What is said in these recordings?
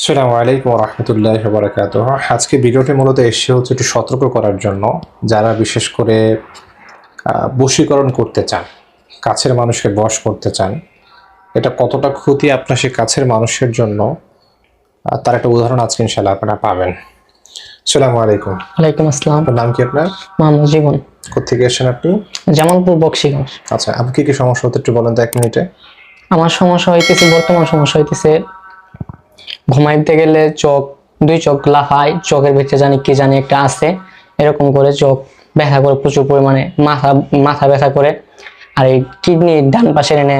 আসসালামু আলাইকুম রহমতুল্লাহ বরাকাত আজকে ভিডিওটি মূলত এসে হচ্ছে একটু সতর্ক করার জন্য যারা বিশেষ করে বশীকরণ করতে চান কাছের মানুষকে বশ করতে চান এটা কতটা ক্ষতি আপনার সে কাছের মানুষের জন্য তার একটা উদাহরণ আজকে ইনশাল্লাহ আপনারা পাবেন। আসসালামু আলাইকুম। ওয়ালাইকুম আসসালাম। নাম কি আপনার? মোহাম্মদ জীবন। কোথেকে এসেছেন আপনি? জামালপুর বক্সিগঞ্জ। আচ্ছা আপনি কি কি সমস্যা হতে একটু বলেন তো এক মিনিটে। আমার সমস্যা হইতেছে বর্তমান সমস্যা হইতেছে ঘুমাইতে গেলে চোখ দুই চোখ লাফায় চোখের ভিতরে জানি কি জানি একটা আছে। এরকম করে চোখ ব্যথা করে প্রচুর পরিমাণে মাথা মাথা ব্যথা করে। আর এই কিডনি ডান পাশে এনে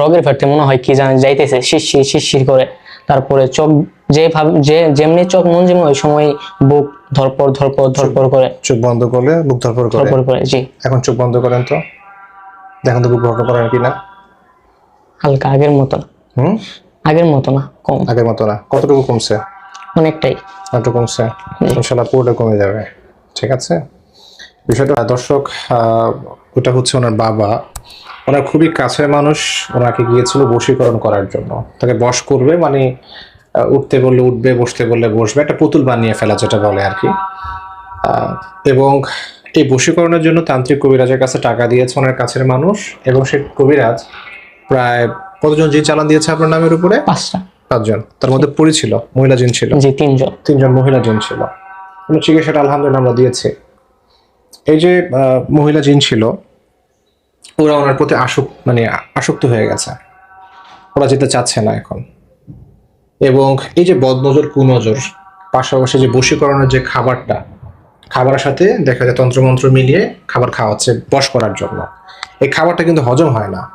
রোগের ফেরতে মনে হয় কি জানি যাইতেছে শিরশির শিরশির করে। তারপরে চোখ যেভাবে যে যেমনি চোখ মন যেমন ওই সময় বুক ধরপর ধরপর ধরপর করে। চোখ বন্ধ করলে বুক ধরপর করে? ধরপর করে জি। এখন চোখ বন্ধ করেন তো? দেখেন তো বুক ধরপড় করেন কি না হালকা আগের মতো হুম? আগের মতো না কম। আগের মতো না। কতটুকু কমছে? অনেকটাই। একটু কমছে? ইনশাল্লাহ পুরোটা কমে যাবে। ঠিক আছে? বিষয়টা দর্শক ওটা হচ্ছে ওনার বাবা। ওনার খুবই কাছের মানুষ। ওনাকে গিয়েছিল বশীকরণ করার জন্য। তাকে বশ করবে মানে উঠতে বললে উঠবে বসতে বললে বসবে। একটা পুতুল বানিয়ে ফেলা যেটা বলে আর কি। এবং এই বশীকরণের জন্য তান্ত্রিক কবিরাজের কাছে টাকা দিয়েছে ওনার কাছের মানুষ। এবং সেই কবিরাজ প্রায় কতজন জিন চালান দিয়েছে আপনার নামের উপরে? পাঁচটা। পাঁচজন। তার মধ্যে পরি ছিল মহিলা জিন ছিল? জি তিনজন। তিনজন মহিলা জিন ছিল। কোনো চিকিৎসাটা আলহামদুলিল্লাহ আমরা দিয়েছি। এই যে আহ, মহিলা জিন ছিল ওরা ওনার প্রতি আসক মানে আসক্ত হয়ে গেছে। ওরা যেতে চাচ্ছে না এখন। এবং এই যে বদনজর কুনজর পাশাপাশি যে বশীকরণের যে খাবারটা খাবারের সাথে দেখা যায় তন্ত্রমন্ত্র মিলিয়ে খাবার খাওয়াচ্ছে বশ করার জন্য। এই খাবারটা কিন্তু হজম হয় না।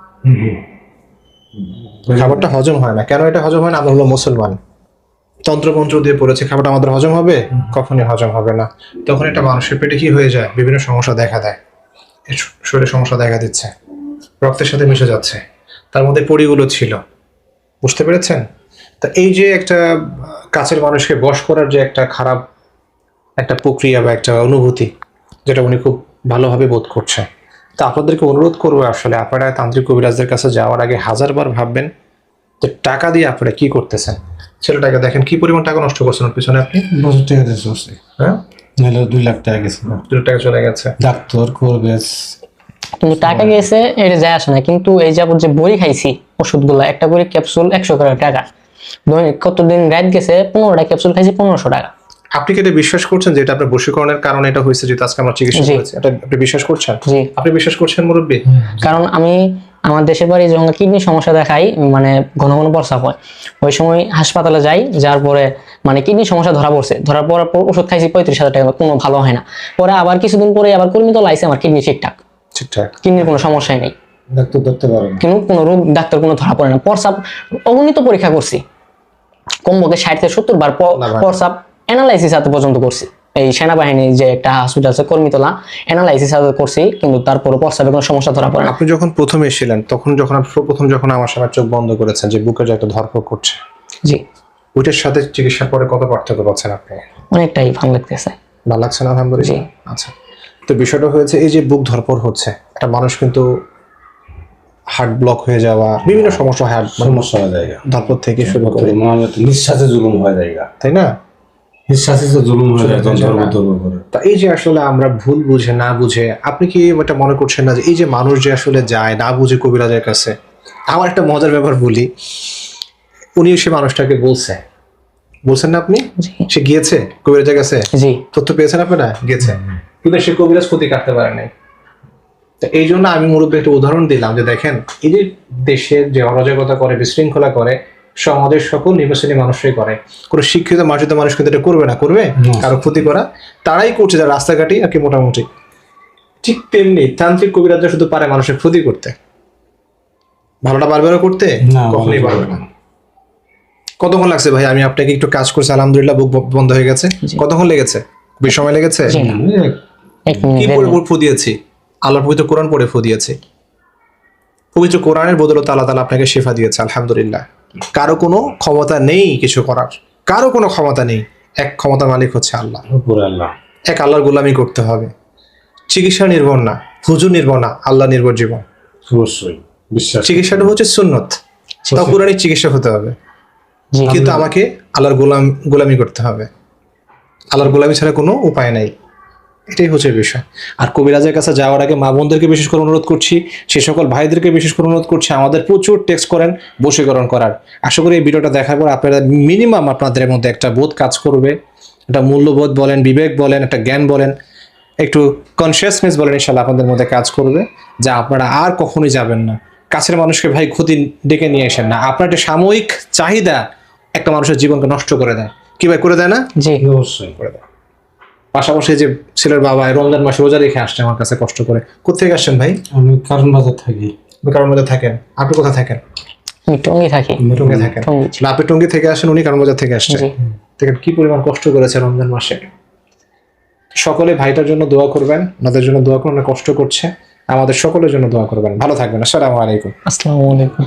খাবারটা হজম হয় না। কেন এটা হজম হয় না? আমরা হলো মুসলমান। তন্ত্রমন্ত্র দিয়ে পড়েছে, খাবারটা আমাদের হজম হবে? কখনই হজম হবে না। তখন এটা মানুষের পেটে কি হয়ে যায়? বিভিন্ন সমস্যা দেখা দেয়। শরীরে সমস্যা দেখা দিচ্ছে। রক্তের সাথে মিশে যাচ্ছে। তার মধ্যে পরিগুলো ছিল। বুঝতে পেরেছেন? তা এই যে একটা কাছের মানুষকে বশ করার যে একটা খারাপ একটা প্রক্রিয়া বা একটা অনুভূতি, যেটা উনি খুব ভালোভাবে বোধ করছে তা আপনাদেরকে অনুরোধ করব আসলে আপনারা তান্ত্রিক কবিরাজদের কাছে যাওয়ার আগে হাজারবার ভাববেন যে টাকা দিয়ে আপনারা কি করতেছেন। ছেলেটাকে দেখেন কি পরিমাণ টাকা নষ্ট করছেন ওর পিছনে আপনি? বছর টাকা দিয়ে হ্যাঁ? নাহলে দুই লাখ টাকা গেছে। দু টাকা চলে গেছে। ডাক্তার করবে কিন্তু টাকা গেছে এটা যায় আসে না। কিন্তু এই যাবত যে বড়ি খাইছি ওষুধগুলো একটা করে ক্যাপসুল একশো করে টাকা। কতদিন রাত গেছে পনেরোটা ক্যাপসুল খাইছি পনেরোশো টাকা। আপনি কি এটা বিশ্বাস করছেন যে এটা আপনার বশীকরণের কারণে এটা হয়েছে যেটা আজকে আমরা চিকিৎসা। করেছি? এটা আপনি বিশ্বাস করছেন? জি। আপনি বিশ্বাস করছেন মুরব্বী? কারণ আমি আমার দেশের বাড়ি যখন কিডনি সমস্যা দেখাই মানে ঘন ঘন প্রস্রাব হয় ওই সময় হাসপাতালে যাই যার পরে মানে কিডনি সমস্যা ধরা পড়ছে। ধরার পর পর ওষুধ খাইছি পঁয়ত্রিশ হাজার টাকা কোনো ভালো হয় না। পরে আবার কিছুদিন পরে আবার কর্মী তো লাইছে আমার কিডনি ঠিকঠাক। ঠিকঠাক। কিডনির কোনো সমস্যাই নেই। ডাক্তার ধরতে পারে না। কিন্তু কোনো রোগ ডাক্তার কোনো ধরা পড়ে না। প্রস্রাব অগণিত পরীক্ষা করছি। কমপক্ষে ষাট থেকে সত্তর বার প্রস্রাব অ্যানালাইসিস হাতে পর্যন্ত করছি। এই সেনাবাহিনীর যে একটা হসপিটাল আছে কর্মীতলা অ্যানালাইসিস হাতে করছি কিন্তু তারপরে প্রস্রাবে কোনো সমস্যা ধরা পড়ে না। আপনি যখন প্রথম এসেছিলেন তখন যখন আপনি প্রথম যখন আমার সামনে চোখ বন্ধ করেছেন যে বুকে যে একটা ধরপড় করছে জি। ওইটার সাথে চিকিৎসার পরে কত পার্থক্য পাচ্ছেন আপনি? অনেকটাই ভালো লাগতেছে। ভালো লাগছে না আলহামদুলিল্লাহ? জি। আচ্ছা। তো বিষয়টা হয়েছে এই যে বুক ধরপড় হচ্ছে একটা মানুষ কিন্তু হার্ট ব্লক হয়ে যাওয়া বিভিন্ন সমস্যা হয় মানে সমস্যা হয়ে যায় ধরপড় থেকে শুরু করে। মনে নিঃশ্বাসে জুলুম হয়ে যায় তাই না? জুলুম হয়ে যায় তা এই যে আসলে আমরা ভুল বুঝে না বুঝে আপনি কি এটা মনে করছেন না যে এই যে মানুষ যে আসলে যায় না বুঝে কবিরাজের কাছে? আমার একটা মজার ব্যাপার বলি। উনি সে মানুষটাকে বলছে। বলছেন না আপনি? সে গিয়েছে কবিরাজের কাছে? জি। তথ্য পেয়েছেন আপনারা? গেছে কিন্তু সে কবিরাজ ক্ষতি কাটতে পারে নাই। তো এই জন্য আমি মুরব্বী একটা উদাহরণ দিলাম যে দেখেন এই যে দেশের যে অরাজকতা করে বিশৃঙ্খলা করে সমাজের সকল নির্বাচনী মানুষই করে। কোনো শিক্ষিত মার্জিত মানুষ কিন্তু এটা করবে না। করবে? কারও ক্ষতি করা। তারাই করছে যারা রাস্তাঘাটে আর কি মোটামুটি। ঠিক তেমনি তান্ত্রিক কবিরাজরা শুধু পারে মানুষের ক্ষতি করতে। ভালোটা পারবে না করতে? না কখনোই পারবে না। কতক্ষণ লাগছে ভাই? আমি আপনাকে একটু কাজ করছি। আলহামদুলিল্লাহ বুক বন্ধ হয়ে গেছে। কতক্ষণ লেগেছে? বেশ সময় লেগেছে? কি পড়ে ফু দিয়েছি আল্লাহর পবিত্র কোরআন পড়ে ফু দিয়েছি পবিত্র কোরআনের বদলতে আল্লাহ তালা আপনাকে শেফা দিয়েছে। আলহামদুলিল্লাহ। কারও কোনো ক্ষমতা নেই কিছু করার। কারও কোনো ক্ষমতা নেই। এক ক্ষমতা মালিক হচ্ছে আল্লাহ। এক আল্লাহর গোলামি করতে হবে। চিকিৎসা নির্ভর না হুজুর নির্ভর না আল্লাহ নির্ভর জীবন। অবশ্যই চিকিৎসাটা হচ্ছে সুন্নত। তা কোরআনিক চিকিৎসা হতে হবে। কিন্তু আমাকে আল্লাহর গোলাম গোলামি করতে হবে। আল্লাহর গোলামি ছাড়া কোনো উপায় নাই। এটাই হচ্ছে বিষয়। আর কবিরাজের কাছে যাওয়ার আগে মা বোনদেরকে বিশেষ করে অনুরোধ করছি সে সকল ভাইদেরকে বিশেষ করে অনুরোধ করছি আমাদের প্রচুর টেক্সট করেন বশীকরণ করার। আশা করি এই ভিডিওটা দেখার পর আপনারা মিনিমাম আপনাদের মধ্যে একটা বোধ কাজ করবে একটা মূল্যবোধ বলেন বিবেক বলেন একটা জ্ঞান বলেন একটু কনসিয়াসনেস বলেন ইনশাল্লাহ আপনাদের মধ্যে কাজ করবে যা আপনারা আর কখনোই যাবেন না। কাছের মানুষকে ভাই ক্ষতি ডেকে নিয়ে আসেন না। আপনার একটা সাময়িক চাহিদা একটা মানুষের জীবনকে নষ্ট করে দেয়। কি ভাই করে দেয় না? জি। অবশ্যই করে দেয়। পাশাপাশি যে ছেলের বাবা রমজান মাসে রোজা রেখে আসছে আমার কাছে কষ্ট করে। কোথেকে আসছেন ভাই? আমি কারণ বাজার থাকি। কারণ মধ্যে থাকেন? আপনি কোথায় থাকেন? টঙ্গি থাকি। টঙ্গি থাকেন। টঙ্গি। জি। না, আপনি টঙ্গি থেকে আসেন উনি কারণ বাজার থেকে আসছেন জি। কি পরিমাণ কষ্ট করেছে রমজান মাসে। সকলে ভাইটার জন্য দোয়া করবেন ওনাদের জন্য দোয়া করুন কষ্ট করছে। আমাদের সকলের জন্য দোয়া করবেন। ভালো থাকবেন। আসসালামু আলাইকুম। আসসালামু আলাইকুম।